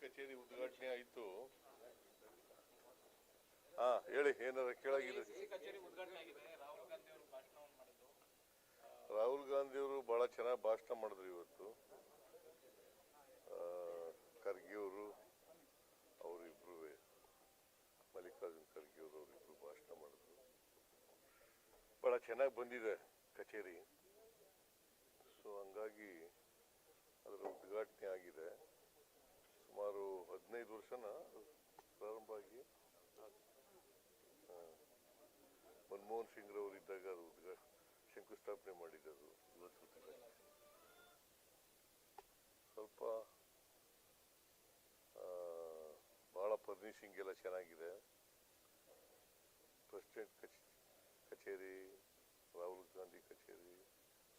ಕಚೇರಿ ಉದ್ಘಾಟನೆ ಆಯಿತು. ಹಾ ಹೇಳಿ ಏನಾರ ಕೇಳಾಗಿದೆ? ರಾಹುಲ್ ಗಾಂಧಿ ಅವರು ಬಹಳ ಚೆನ್ನಾಗಿ ಭಾಷಣ ಮಾಡಿದ್ರು ಇವತ್ತು. ಖರ್ಗೆ ಅವರು ಅವರಿಬ್ರು ಮಲ್ಲಿಕಾರ್ಜುನ್ ಖರ್ಗೆ ಅವರು ಅವರಿಬ್ರು ಭಾಷಣ ಮಾಡಿದ್ರು. ಬಹಳ ಚೆನ್ನಾಗಿ ಬಂದಿದೆ ಕಚೇರಿ. ಸೊ ಹಂಗಾಗಿ ಅದರ ಉದ್ಘಾಟನೆ ಆಗಿದೆ. ಸುಮಾರು ಹದಿನೈದು ವರ್ಷನ ಪ್ರಾರಂಭ ಆಗಿ ಮನಮೋಹನ್ ಸಿಂಗ್ ರವರು ಇದ್ದಾಗ ಅದು ಶಂಕುಸ್ಥಾಪನೆ ಮಾಡಿದ್ದು ಇವತ್ತು. ಸ್ವಲ್ಪ ಬಹಳ ಫರ್ನಿಷಿಂಗ್ ಎಲ್ಲ ಚೆನ್ನಾಗಿದೆ ಪ್ರೆಸಿಡೆಂಟ್ ಕಚ್, ಕಚೇರಿ, ರಾಹುಲ್ ಗಾಂಧಿ ಕಚೇರಿ,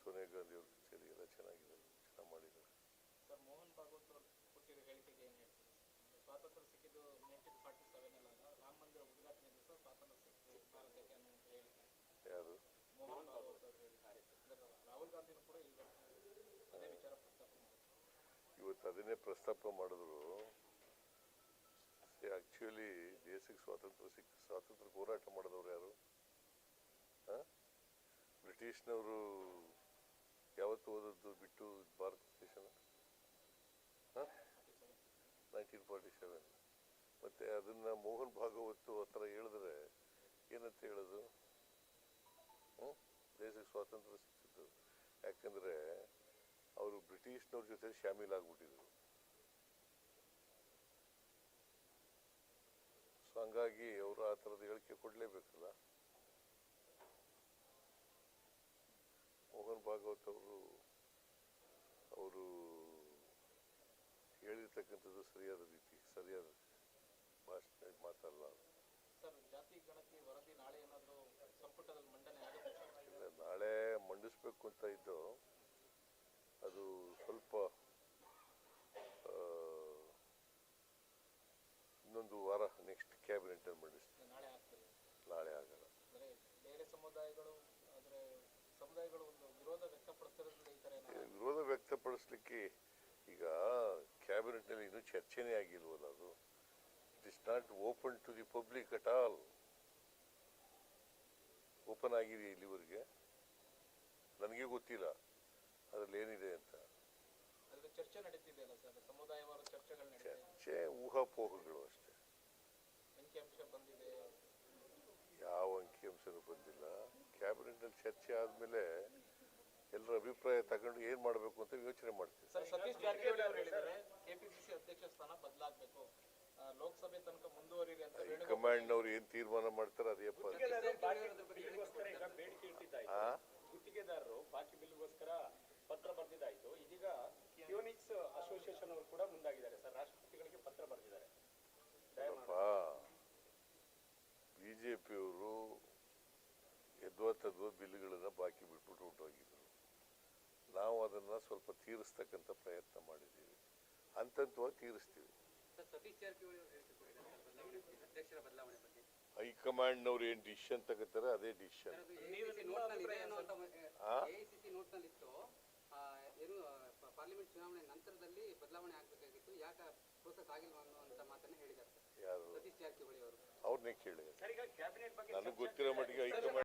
ಸೋನಿಯಾ ಗಾಂಧಿ ಅವ್ರ ಕಚೇರಿ ಎಲ್ಲ ಚೆನ್ನಾಗಿದೆ, ಚೆನ್ನಾಗಿ ಮಾಡಿದ್ದಾರೆ ಹೇಳಿಕೆಗೆ ಏನು ಹೇಳ್ತೀರಿ? ಸ್ವಾತಂತ್ರ್ಯ ಸಿಕ್ಕಿದ್ದು ನೈನ್ಟೀನ್ ಫಾರ್ಟಿ ಸೆವೆನ್ ಅಲ್ಲ ರಾಮ ಮಂದಿರ ಉದ್ಘಾಟನೆ ದಿವಸ ಸ್ವಾತಂತ್ರ್ಯ ಭಾರತಕ್ಕೆ ಹೇಳಿಕೆ. ಯಾರು ಮೋಹನ್ ರಾಹುಲ್ ಗಾಂಧಿನೂ ಕೂಡ ಈಗ ಅದೇ ವಿಚಾರ ಪ್ರಸ್ತಾಪ ಇವತ್ತು ಅದನ್ನೇ ಪ್ರಸ್ತಾಪ ಮಾಡಿದ್ರು. ಆ್ಯಕ್ಚುಲಿ ದೇಶಕ್ಕೆ ಸ್ವಾತಂತ್ರ್ಯ ಸಿಕ್ಕ ಸ್ವಾತಂತ್ರ್ಯ ಹೋರಾಟ ಮಾಡಿದವರು ಯಾರು? ಬ್ರಿಟಿಷ್ನವರು ಯಾವತ್ತು ಓದದ್ದು ಬಿಟ್ಟು ಭಾರತ ದೇಶನ? ನೈನ್ಟೀನ್ ಫಾರ್ಟಿ ಸೆವೆನ್ ಮತ್ತೆ ಅದನ್ನ ಮೋಹನ್ ಭಾಗವತ್ ಹತ್ರ ಹೇಳಿದ್ರೆ ಏನಂತ ಹೇಳೋದು? ಹ್ಞೂ ದೇಶಕ್ಕೆ ಸ್ವಾತಂತ್ರ್ಯ ಸಿಕ್ಕಿದ್ದು. ಯಾಕಂದರೆ ಅವರು ಬ್ರಿಟಿಷ್ನವ್ರ ಜೊತೆ ಶಾಮೀಲಾಗ್ಬಿಟ್ಟಿದ್ರು ಸೊ ಹಂಗಾಗಿ ಅವರು ಆ ಥರದ ಹೇಳಿಕೆ ಕೊಡಲೇಬೇಕಲ್ಲ? ಮೋಹನ್ ಭಾಗವತ್ ಅವರು ಹೇಳಿರ್ತಕ್ಕಂಥದ್ದು ಸರಿಯಾದ ರೀತಿ ಸರಿಯಾದ ಭಾಷಣ ಮಾತಲ್ಲ ಇಲ್ಲ, ನಾಳೆ ಮಂಡಿಸ್ಬೇಕು ಅಂತ ಇದ್ದು ಅದು ಸ್ವಲ್ಪ ಇನ್ನೊಂದು ವಾರ ನೆಕ್ಸ್ಟ್ ಕ್ಯಾಬಿನೆಟ್ ಮಂಡಿಸ್ತೀವಿ ನಾಳೆ ಆಗಲ್ಲ. ಬೇರೆ ಸಮುದಾಯಗಳು ಸಮುದಾಯಗಳು ವಿರೋಧ ವ್ಯಕ್ತಪಡಿಸ್ಲಿಕ್ಕೆ ಈಗ ಕ್ಯಾಬಿನೆಟ್ನಲ್ಲಿ ಇನ್ನೂ ಚರ್ಚೆನೇ ಆಗಿಲ್ವಲ್ಲ ಅದು? It is not open to the public at all open ಆಗಿದೆ ಇಲ್ಲಿವರೆಗೆ? ನನಗೆ ಗೊತ್ತಿಲ್ಲ. ಅದರಲ್ಲಿ ಏನಿದೆ ಅಂತ. ಚರ್ಚೆ ಊಹಾಪೋಹಗಳು ಅಷ್ಟೇ. ಯಾವ ಅಂಕಿಅಂಶನೂ ಬಂದಿಲ್ಲ. ಕ್ಯಾಬಿನೆಟ್ನಲ್ಲಿ ಚರ್ಚೆ ಆದಮೇಲೆ ಎಲ್ಲರ ಅಭಿಪ್ರಾಯ ತಗೊಂಡು ಏನು ಮಾಡಬೇಕು ಅಂತ ಯೋಚನೆ ಮಾಡ್ತೀವಿ. ತನಕ ಅವ್ರು ಅಂತ ಹೈಕಮಾಂಡ್ನವ್ರು ಏನು ತೀರ್ಮಾನ ಮಾಡ್ತಾರ ಅದೇ ಬೇಡಿಕೆ ಇಟ್ಟಿದ್ದಾಯ್ತು. ಗುತ್ತಿಗೆದಾರರು ಬಾಕಿ ಬಿಲ್ಗೋಸ್ಕರ ಪತ್ರ ಬರೆದಿದ್ದಾಯ್ತು. ಇದೀಗ ಕಿಯೋನಿಕ್ಸ್ ಅಸೋಸಿಯೇಷನ್ ಅವರು ಕೂಡ ಮುಂದಾಗಿದ್ದಾರೆ. ಸರ್ ರಾಷ್ಟ್ರಪತಿಗಳಿಗೆ ಪತ್ರ ಬರೆದಿದ್ದಾರೆ. ನೋಡಪ್ಪ ಬಿ ಜೆ ಬಿಲ್ಗಳನ್ನ ಎದ್ವಾ ತದ್ವಾ ಬಿಲ್ಗಳನ್ನು ಬಾಕಿ ಬಿಟ್ಬಿಟ್ಟು ಹೊರಟೋಗಿದ್ರು ನಾವು ಅದನ್ನ ಸ್ವಲ್ಪ ತೀರಿಸ್ತಕ್ಕಂಥ ಪ್ರಯತ್ನ ಮಾಡಿದ್ದೀವಿ. ಹಂತವಾಗಿ ತೀರಿಸ್ತೀವಿ. ಹೈಕಮಾಂಡ್ನವ್ರು ಏನು ಡಿಸಿಷನ್ ತಗೋತಾರೆ ಅದೇ ಡಿಸಿಷನ್ ಯಾರು? ಅವ್ರನ್ನೇ ಕೇಳಿ. ನನಗೆ ಗೊತ್ತಿರೋ ಮಟ್ಟಿಗೆ